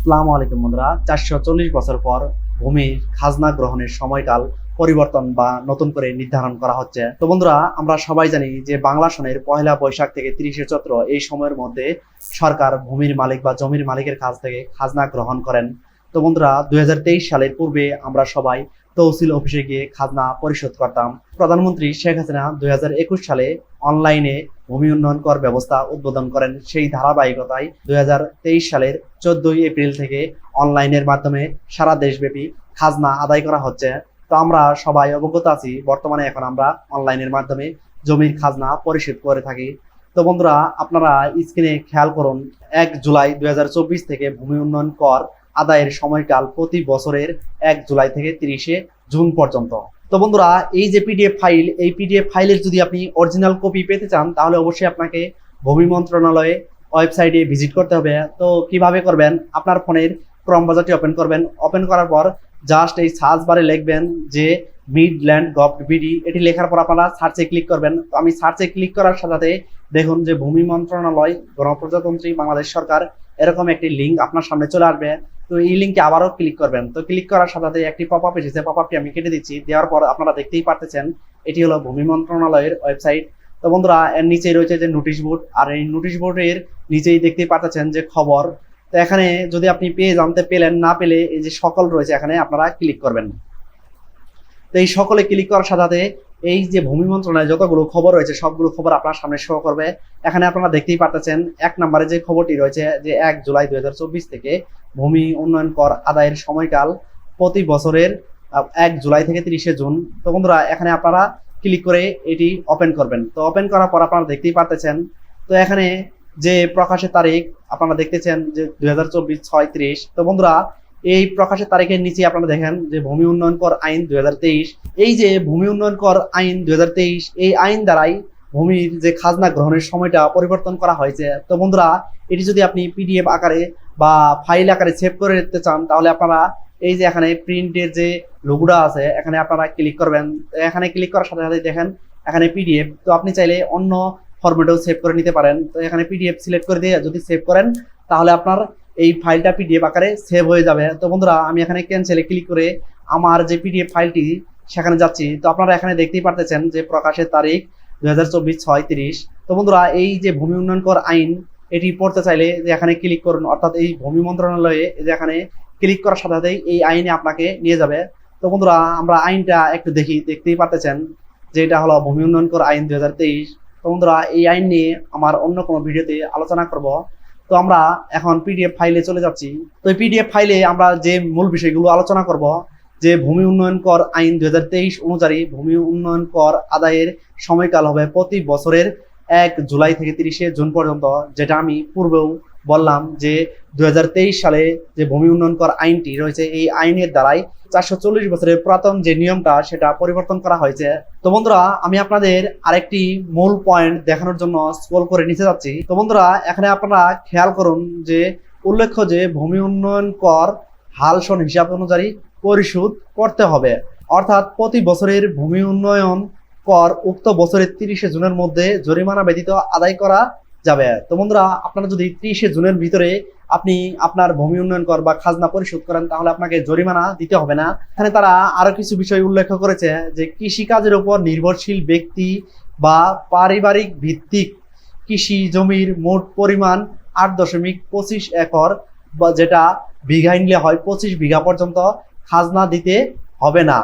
আসসালামু আলাইকুম বন্ধুরা। চারশো চল্লিশ বছর পর ভূমির খাজনা গ্রহণের সময়কাল পরিবর্তন বা নতুন করে নির্ধারণ করা হচ্ছে। তো বন্ধুরা, আমরা সবাই জানি যে বাংলা সনের পয়লা বৈশাখ থেকে তিরিশে চৈত্র এই সময়ের মধ্যে সরকার ভূমির মালিক বা জমির মালিকের কাছ থেকে খাজনা গ্রহণ করেন। তো বন্ধুরা, দুই হাজার তেইশ সালের পূর্বে আমরা সবাই তহসিল অফিসে গিয়ে খাজনা পরিশোধ করতাম। প্রধানমন্ত্রী শেখ হাসিনা দুই হাজার একুশ সালে অনলাইনে ভূমি উন্নয়ন কর ব্যবস্থা উদ্বোধন করেন সেই ধারাবাহিকতায় দুই হাজার তেইশ সালের চোদ্দই এপ্রিল থেকে অনলাইনের মাধ্যমে সারা দেশব্যাপী খাজনা আদায় করা হচ্ছে। তো আমরা সবাই অবগত আছি, বর্তমানে এখন আমরা অনলাইনের মাধ্যমে জমির খাজনা পরিশোধ করে থাকি। তো বন্ধুরা, আপনারা স্ক্রিনে খেয়াল করুন, এক জুলাই দুই হাজার চব্বিশ থেকে ভূমি উন্নয়ন কর আদায়ের সময়কাল প্রতি বছরের এক জুলাই থেকে তিরিশে জুন পর্যন্ত। তো বন্ধুরা, এই যে পিডিএফ ফাইল এই পিডিএফ ফাইলের যদি আপনি অরিজিনাল কপি পেতে চান, তাহলে অবশ্যই আপনাকে ভূমি মন্ত্রণালয়ে ওয়েবসাইটে ভিজিট করতে হবে। তো কীভাবে করবেন? আপনার ফোনের ক্রম বাজারটি ওপেন করবেন। ওপেন করার পর জাস্ট এই সার্চ বারে লিখবেন যে মিডল্যান্ড গভ বিডি এটি লেখার পর আপনারা সার্চে ক্লিক করবেন। তো আমি সার্চে ক্লিক করার সাথে সাথে দেখুন যে ভূমি মন্ত্রণালয়, গণপ্রজাতন্ত্রী, বাংলাদেশ সরকার, এরকম একটি লিঙ্ক আপনার সামনে চলে আসবে। তো এই লিঙ্কে আবারও ক্লিক করবেন। তো ক্লিক করার সাথে সাথে একটি পপ আপ এসেছে। পপ আপটি আমি কেটে দিচ্ছি। দেওয়ার পর আপনারা দেখতেই পারতেছেন, এটি হলো ভূমি মন্ত্রণালয়ের ওয়েবসাইট তো বন্ধুরা, এর নিচেই রয়েছে যে নোটিশ বোর্ড আর এই নোটিশ বোর্ডের নিচেই দেখতেই পারতেছেন যে খবর। তো এখানে যদি আপনি পেয়ে জানতে পেলেন, না পেলে এই যে সকল রয়েছে এখানে আপনারা ক্লিক করবেন। তো এই সকলে ক্লিক করার সাথে সাথে এই যে ভূমি মন্ত্রণালয়ে যতগুলো খবর রয়েছে, সবগুলো খবর আপনার সামনে শো করবে। এখানে আপনারা দেখতেই পারতেছেন, এক নম্বরে যে খবরটি রয়েছে যে এক জুলাই দুই হাজার চব্বিশ থেকে ভূমি উন্নয়ন কর আদায়ের সময়কাল প্রতি বছরের এক জুলাই থেকে তিরিশে জুন। তো বন্ধুরা, এখানে আপনারা ক্লিক করে এটি ওপেন করবেন। তো ওপেন করার পর আপনারা দেখতেই পারতেছেন, তো এখানে যে প্রকাশের তারিখ আপনারা দেখতেছেন যে দুই হাজার চব্বিশ ছয় ত্রিশ। তো বন্ধুরা, এই প্রকাশের তারিখের নিচে আপনারা দেখেন যে ভূমি উন্নয়ন কর আইন দুই হাজার তেইশ এই যে ভূমি উন্নয়ন কর আইন দু হাজার তেইশ, এই আইন দ্বারাই ভূমির যে খাজনা গ্রহণের সময়টা পরিবর্তন করা হয়েছে। তো বন্ধুরা, এটি যদি আপনি পিডিএফ আকারে বা ফাইল আকারে সেভ করে নিতে চান, তাহলে আপনারা এই যে এখানে প্রিন্টের যে লোগোটা আছে, এখানে আপনারা ক্লিক করবেন। এখানে ক্লিক করার সাথে সাথে দেখেন, এখানে পিডিএফ তো আপনি চাইলে অন্য ফরম্যাটেও সেভ করে নিতে পারেন। তো এখানে পিডিএফ সিলেক্ট করে দিয়ে যদি সেভ করেন, তাহলে আপনার এই ফাইলটা পিডিএফ আকারে সেভ হয়ে যাবে। তো বন্ধুরা, আমি এখানে ক্যান্সেলে ক্লিক করে আমার যে পিডিএফ ফাইলটি সেখানে যাচ্ছি। তো আপনারা এখানে দেখতেই পারতেছেন যে প্রকাশের তারিখ দুই হাজার চব্বিশ, ছয় তিরিশ। তো বন্ধুরা, এই যে ভূমি উন্নয়ন কর আইন, এটি পড়তে চাইলে যে এখানে ক্লিক করুন, অর্থাৎ এই ভূমি মন্ত্রণালয়ে যে এখানে ক্লিক করার সাথে সাথেই এই আইনে আপনাকে নিয়ে যাবে। তো বন্ধুরা, আমরা আইনটা একটু দেখি, দেখতেই পারতেছেন যে এটা হলো ভূমি উন্নয়ন কর আইন দুই হাজার তেইশ। তো বন্ধুরা, এই আইন নিয়ে আমার অন্য কোনো ভিডিওতে আলোচনা করব। তো আমরা এখন পিডিএফ ফাইলে চলে যাচ্ছি। তো এই পিডিএফ ফাইলে আমরা যে মূল বিষয়গুলো আলোচনা করব যে ভূমি উন্নয়ন কর আইন দুই হাজার তেইশ অনুযায়ী ভূমি উন্নয়ন কর আদায়ের সময়কাল হবে প্রতি বছরের এক জুলাই থেকে তিরিশে জুন পর্যন্ত, যেটা আমি পূর্বেও বললাম যে দু হাজার তেইশ সালে যে ভূমি উন্নয়ন কর আইনটি রয়েছে, এই আইনের দ্বারাই চারশো চল্লিশ বছরের পুরাতন যে নিয়মটা, সেটা পরিবর্তন করা হয়েছে। তো বন্ধুরা, আমি আপনাদের আরেকটি মূল পয়েন্ট দেখানোর জন্য স্ক্রল করে নিতে যাচ্ছি। তো বন্ধুরা, এখানে আপনারা খেয়াল করুন যে উল্লেখ্য যে ভূমি উন্নয়ন কর হালসন হিসাব অনুযায়ী পরিশোধ করতে হবে। অর্থাৎ প্রতি বছরের ভূমি উন্নয়ন কর উক্ত বছরের তিরিশে জুনের মধ্যে জরিমানা ব্যতীত আদায় করা যাবে। তো বন্ধুরা, আপনারা যদি তিরিশে জুনের ভিতরে আপনি আপনার ভূমি উন্নয়ন কর বা খাজনা পরিশোধ করেন, তাহলে আপনাকে জরিমানা দিতে হবে না। এখানে তারা আরও কিছু বিষয় উল্লেখ করেছে, যে কৃষিকাজের উপর নির্ভরশীল ব্যক্তি বা পারিবারিক ভিত্তিক কৃষি জমির মোট পরিমাণ আট দশমিক পঁচিশ একর বা যেটা বিঘা নিলে হয় পঁচিশ বিঘা পর্যন্ত। খাজনা দিতে হবে না।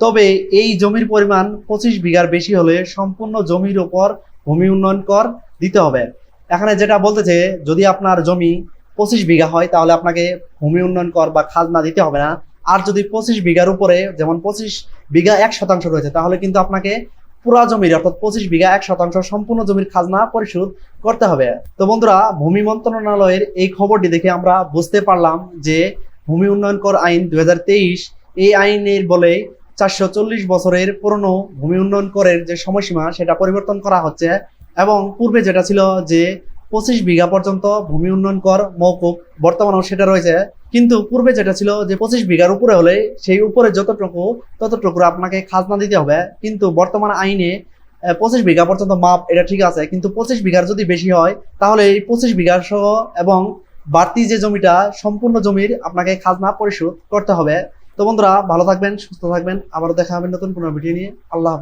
তবে এই জমির পরিমাণ পঁচিশ বিঘার বেশি হলে সম্পূর্ণ জমির উপর ভূমি উন্নয়ন কর দিতে হবে। এখানে যেটা বলতেছে, যদি আপনার জমি পঁচিশ বিঘা হয়, তাহলে আপনাকে ভূমি উন্নয়ন কর বা খাজনা দিতে হবে না। আর যদি পঁচিশ বিঘার উপরে যেমন পঁচিশ বিঘা এক শতাংশ রয়েছে, তাহলে কিন্তু আপনাকে পুরা জমির, অর্থাৎ পঁচিশ বিঘা এক শতাংশ সম্পূর্ণ জমির খাজনা পরিশোধ করতে হবে। তো বন্ধুরা, ভূমি মন্ত্রণালয়ের এই খবরটি দেখে আমরা বুঝতে পারলাম যে ভূমি উন্নয়ন কর আইন দু হাজার তেইশ, এই আইনের বলে চারশো চল্লিশ বছরের পুরনো ভূমি উন্নয়ন করের যে সময়সীমা, সেটা পরিবর্তন করা হচ্ছে এবং পূর্বে যেটা ছিল যে পঁচিশ বিঘা পর্যন্ত ভূমি উন্নয়ন কর মৌকুব বর্তমানেও সেটা রয়েছে। কিন্তু পূর্বে যেটা ছিল যে পঁচিশ বিঘার উপরে হলে সেই উপরে যতটুকু, ততটুকু আপনাকে খাজনা দিতে হবে। কিন্তু বর্তমান আইনে পঁচিশ বিঘা পর্যন্ত মাপ, এটা ঠিক আছে। কিন্তু পঁচিশ বিঘার যদি বেশি হয়, তাহলে এই পঁচিশ বিঘা সহ এবং বাড়তি যে জমিটা, সম্পূর্ণ জমির আপনাকে খাজনা পরিশোধ করতে হবে। তো বন্ধুরা, ভালো থাকবেন, সুস্থ থাকবেন। আবারও দেখা হবে নতুন কোনো ভিডিও নিয়ে। আল্লাহ হাফেজ।